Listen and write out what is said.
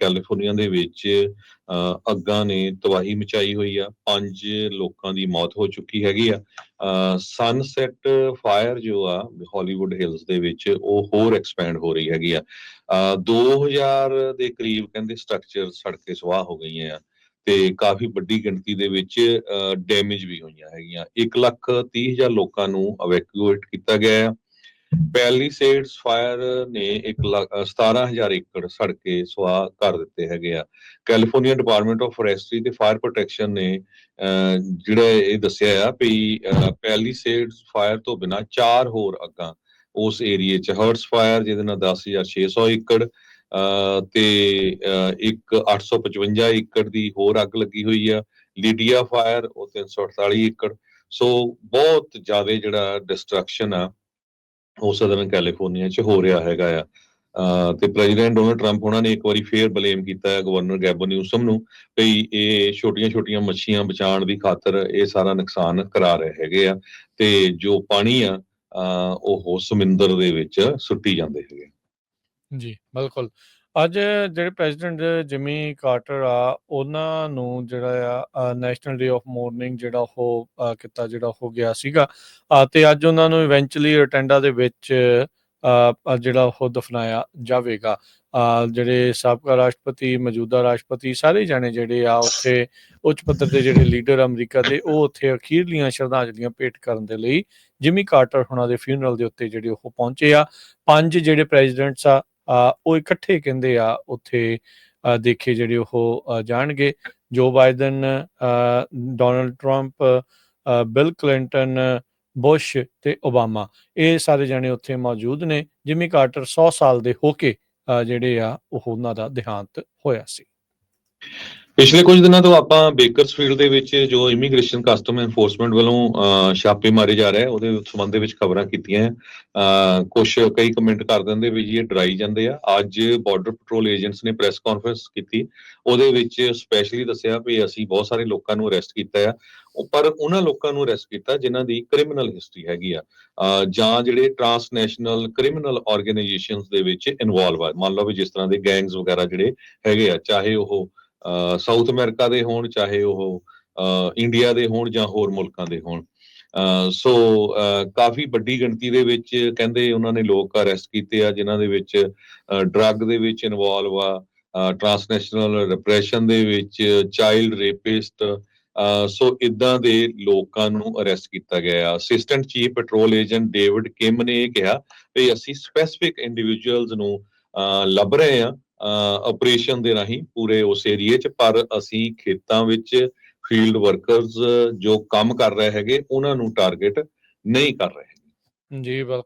California ਦੇ ਵਿੱਚ ਅੱਗਾਂ ਨੇ ਤਬਾਹੀ ਮਚਾਈ ਹੋਈ ਆ। ਪੰਜ ਲੋਕਾਂ ਦੀ ਮੌਤ ਹੋ ਚੁੱਕੀ ਹੈਗੀ ਆ। ਸਨਸੈਟ ਫਾਇਰ ਜੋ ਆ ਹਾਲੀਵੁੱਡ ਹਿਲਸ ਦੇ ਵਿੱਚ ਉਹ ਹੋਰ ਐਕਸਪੈਂਡ ਹੋ ਰਹੀ ਹੈਗੀ ਆ। ਅ, 2000 ਦੇ ਕਰੀਬ ਕਹਿੰਦੇ ਸਟਰਕਚਰ ਸੜ ਕੇ ਸਵਾਹ ਹੋ ਗਈਆਂ ਆ ਤੇ ਕਾਫੀ ਵੱਡੀ ਗਿਣਤੀ ਦੇ ਵਿੱਚ ਡੈਮੇਜ ਵੀ ਹੋਈਆਂ ਹੈਗੀਆਂ। 1 ਲੱਖ 30 ਹਜ਼ਾਰ ਲੋਕਾਂ ਨੂੰ ਇਵੈਕੂਏਟ ਕੀਤਾ ਗਿਆ ਹੈ ਪੈਲੀਸੇਡਸ ਫਾਇਰ ਨੇ 1 ਲੱਖ ਅ, 17000 ਏਕੜ ਸੜ ਕੇ ਸੁਆਹ ਕਰ ਦਿੱਤੇ ਹੈਗੇ ਆ। ਕੈਲੀਫੋਰਨੀਆ ਡਿਪਾਰਟਮੈਂਟ ਆਫ ਫੋਰੈਸਟਰੀ ਤੇ ਫਾਇਰ ਪ੍ਰੋਟੈਕਸ਼ਨ ਨੇ ਜਿਹੜਾ ਇਹ ਦੱਸਿਆ ਆ ਵੀ ਪੈਲੀਸੇਡਸ ਫਾਇਰ ਤੋਂ ਬਿਨਾ ਚਾਰ ਹੋਰ ਅੱਗਾਂ ਉਸ ਏਰੀਏ ਚ ਹਰਟਸ ਫਾਇਰ ਜਿਹਦੇ ਨਾਲ 10600 ਏਕੜ ਅ, ਤੇ ਅ, ਇੱਕ 855 ਏਕੜ ਦੀ ਹੋਰ ਅੱਗ ਲੱਗੀ ਹੋਈ ਆ। ਲੀਡੀਆ ਫਾਇਰ ਉਹ 348 ਏਕੜ। ਸੋ ਬਹੁਤ ਜ਼ਿਆਦਾ ਜਿਹੜਾ ਡਿਸਟਰਕਸ਼ਨ ਆ ਉਹ ਸਦਰਨ ਕੈਲੀਫੋਰਨੀਆ ਚ ਹੋ ਰਿਹਾ ਹੈਗਾ ਆ। ਤੇ ਪ੍ਰੈਜ਼ੀਡੈਂਟ ਡੋਨਲਡ ਟਰੰਪ ਉਹਨਾਂ ਨੇ ਇੱਕ ਵਾਰੀ ਫੇਰ ਬਲੇਮ ਕੀਤਾ ਹੈ ਗਵਰਨਰ ਗੈਬਨ ਨਿਊਸਮ ਨੂੰ ਵੀ ਇਹ ਛੋਟੀਆਂ-ਛੋਟੀਆਂ ਮੱਛੀਆਂ ਬਚਾਉਣ ਦੀ ਖਾਤਰ ਇਹ ਸਾਰਾ ਨੁਕਸਾਨ ਕਰਾ ਰਹੇ ਹੈਗੇ ਆ ਤੇ ਜੋ ਪਾਣੀ ਆ ਉਹ ਸਮੁੰਦਰ ਦੇ ਵਿੱਚ ਸੁੱਟੀ ਜਾਂਦੇ ਹੈਗੇ ਜੀ, ਬਿਲਕੁਲ। ਅੱਜ ਜਿਹੜੇ ਪ੍ਰੈਜ਼ੀਡੈਂਟ ਜਿਮੀ ਕਾਰਟਰ ਆ ਉਹਨਾਂ ਨੂੰ ਜਿਹੜਾ ਆ ਨੈਸ਼ਨਲ ਡੇ ਆਫ ਮੋਰਨਿੰਗ ਜਿਹੜਾ ਉਹ ਕੀਤਾ ਜਿਹੜਾ ਹੋ ਗਿਆ ਸੀਗਾ। ਅ, ਤੇ ਅੱਜ ਉਹਨਾਂ ਨੂੰ ਇਵੈਂਚੁਅਲੀ ਰਟੈਂਡਾ ਦੇ ਵਿੱਚ ਜਿਹੜਾ ਉਹ ਦਫਨਾਇਆ ਜਾਵੇਗਾ। ਜਿਹੜੇ ਸਾਬਕਾ ਰਾਸ਼ਟਰਪਤੀ ਮੌਜੂਦਾ ਰਾਸ਼ਟਰਪਤੀ ਸਾਰੇ ਜਾਣੇ ਜਿਹੜੇ ਆ ਉੱਥੇ ਉੱਚ ਪੱਧਰ ਦੇ ਜਿਹੜੇ ਲੀਡਰ ਅਮਰੀਕਾ ਦੇ ਉਹ ਉੱਥੇ ਅਖੀਰਲੀਆਂ ਸ਼ਰਧਾਂਜਲੀਆਂ ਭੇਟ ਕਰਨ ਦੇ ਲਈ ਜਿਮੀ ਕਾਰਟਰ ਹੁਣਾਂ ਦੇ ਫਿਊਨਰਲ ਦੇ ਉੱਤੇ ਜਿਹੜੇ ਉਹ ਪਹੁੰਚੇ ਆ। ਪੰਜ ਜਿਹੜੇ ਪ੍ਰੈਜ਼ੀਡੈਂਟਸ ਆ ਉਹ ਇਕੱਠੇ ਕਹਿੰਦੇ ਆ ਉੱਥੇ ਦੇਖੇ ਜਿਹੜੇ ਉਹ ਜਾਣਗੇ। ਜੋ ਬਾਈਡਨ ਅ, Donald Trump Bill Clinton Bush ਤੇ ਓਬਾਮਾ ਇਹ ਸਾਰੇ ਜਣੇ ਉੱਥੇ ਮੌਜੂਦ ਨੇ ਜਿਮੀ ਕਾਰਟਰ 100 ਸਾਲ ਦੇ ਹੋ ਕੇ ਜਿਹੜੇ ਆ ਉਹ ਉਹਨਾਂ ਦਾ ਦੇਹਾਂਤ ਹੋਇਆ ਸੀ। ਪਿਛਲੇ ਕੁਝ ਦਿਨਾਂ ਤੋਂ ਆਪਾਂ ਬੇਕਰਸਫੀਲਡ ਦੇ ਵਿੱਚ ਜੋ ਇਮੀਗ੍ਰੇਸ਼ਨ ਕਸਟਮ ਐਨਫੋਰਸਮੈਂਟ ਵੱਲੋਂ ਅਹ, ਛਾਪੇ ਮਾਰੇ ਜਾ ਰਹੇ ਉਹਦੇ ਸੰਬੰਧ ਦੇ ਵਿੱਚ ਖਬਰਾਂ ਕੀਤੀਆਂ ਕੁਝ ਕਈ ਕਮੈਂਟ ਕਰ ਦਿੰਦੇ ਵੀ ਜੀ ਇਹ ਡਰਾਈ ਜਾਂਦੇ ਆ। ਅੱਜ ਬਾਰਡਰ ਪੈਟਰੋਲ ਏਜੰਟਸ ਨੇ ਪ੍ਰੈਸ ਕਾਨਫਰੰਸ ਕੀਤੀ। ਉਹਦੇ ਵਿੱਚ ਸਪੈਸ਼ਲੀ ਦੱਸਿਆ ਵੀ ਅਸੀਂ ਬਹੁਤ ਸਾਰੇ ਲੋਕਾਂ ਨੂੰ ਅਰੈਸਟ ਕੀਤਾ ਆ। ਪਰ ਉਹਨਾਂ ਲੋਕਾਂ ਨੂੰ ਅਰੈਸਟ ਕੀਤਾ ਜਿਨ੍ਹਾਂ ਦੀ ਕ੍ਰਿਮੀਨਲ ਹਿਸਟਰੀ ਹੈਗੀ ਆ। ਜਾਂ ਜਿਹੜੇ ਟਰਾਂਸਨੈਸ਼ਨਲ ਕ੍ਰਿਮੀਨਲ ਆਰਗੇਨਾਈਜੇਸ਼ਨਸ ਦੇ ਵਿੱਚ ਇਨਵੋਲਵ ਆ। ਮੰਨ ਲਓ ਵੀ ਜਿਸ ਤਰ੍ਹਾਂ ਦੇ ਗੈਂਗਸ ਵਗੈਰਾ ਜਿਹੜੇ ਹੈਗੇ ਆ ਚਾਹੇ ਉਹ ਸਾਊਥ ਅਮਰੀਕਾ ਦੇ ਹੋਣ, ਚਾਹੇ ਉਹ ਇੰਡੀਆ ਦੇ ਹੋਣ ਜਾਂ ਹੋਰ ਮੁਲਕਾਂ ਦੇ ਹੋਣ। ਸੋ ਕਾਫੀ ਵੱਡੀ ਗਿਣਤੀ ਦੇ ਵਿੱਚ ਕਹਿੰਦੇ ਉਹਨਾਂ ਨੇ ਲੋਕ ਅਰੈਸਟ ਕੀਤੇ ਆ, ਜਿਨ੍ਹਾਂ ਦੇ ਵਿੱਚ ਡਰੱਗ ਦੇ ਵਿੱਚ ਇਨਵੋਲਵ ਆ ਟਰਾਂਸਨੈਸ਼ਨਲ ਰਿਪਰੈਸ਼ਨ ਦੇ ਵਿੱਚ ਚਾਈਲਡ ਰੇਪਿਸਟ ਸੋ ਇਦਾਂ ਦੇ ਲੋਕਾਂ ਨੂੰ ਅਰੈਸਟ ਕੀਤਾ ਗਿਆ ਆ। Assistant chief patrol agent David Kim ਨੇ ਇਹ ਕਿਹਾ ਵੀ ਅਸੀਂ ਸਪੈਸਿਫਿਕ ਇੰਡੀਵਿਜੂਅਲਸ ਨੂੰ ਲੱਭ ਰਹੇ ਆ ਆਪਰੇਸ਼ਨ ਦੇ ਰਾਹੀਂ ਪੂਰੇ ਉਸ ਏਰੀਏ 'ਚ, ਪਰ ਅਸੀਂ ਖੇਤਾਂ ਵਿੱਚ ਫੀਲਡ ਵਰਕਰਸ ਜੋ ਕੰਮ ਕਰ ਰਹੇ ਹੈਗੇ, ਉਹਨਾਂ ਨੂੰ ਟਾਰਗੇਟ ਨਹੀਂ ਕਰ ਰਹੇ। ਜੀ, ਬਿਲਕੁਲ।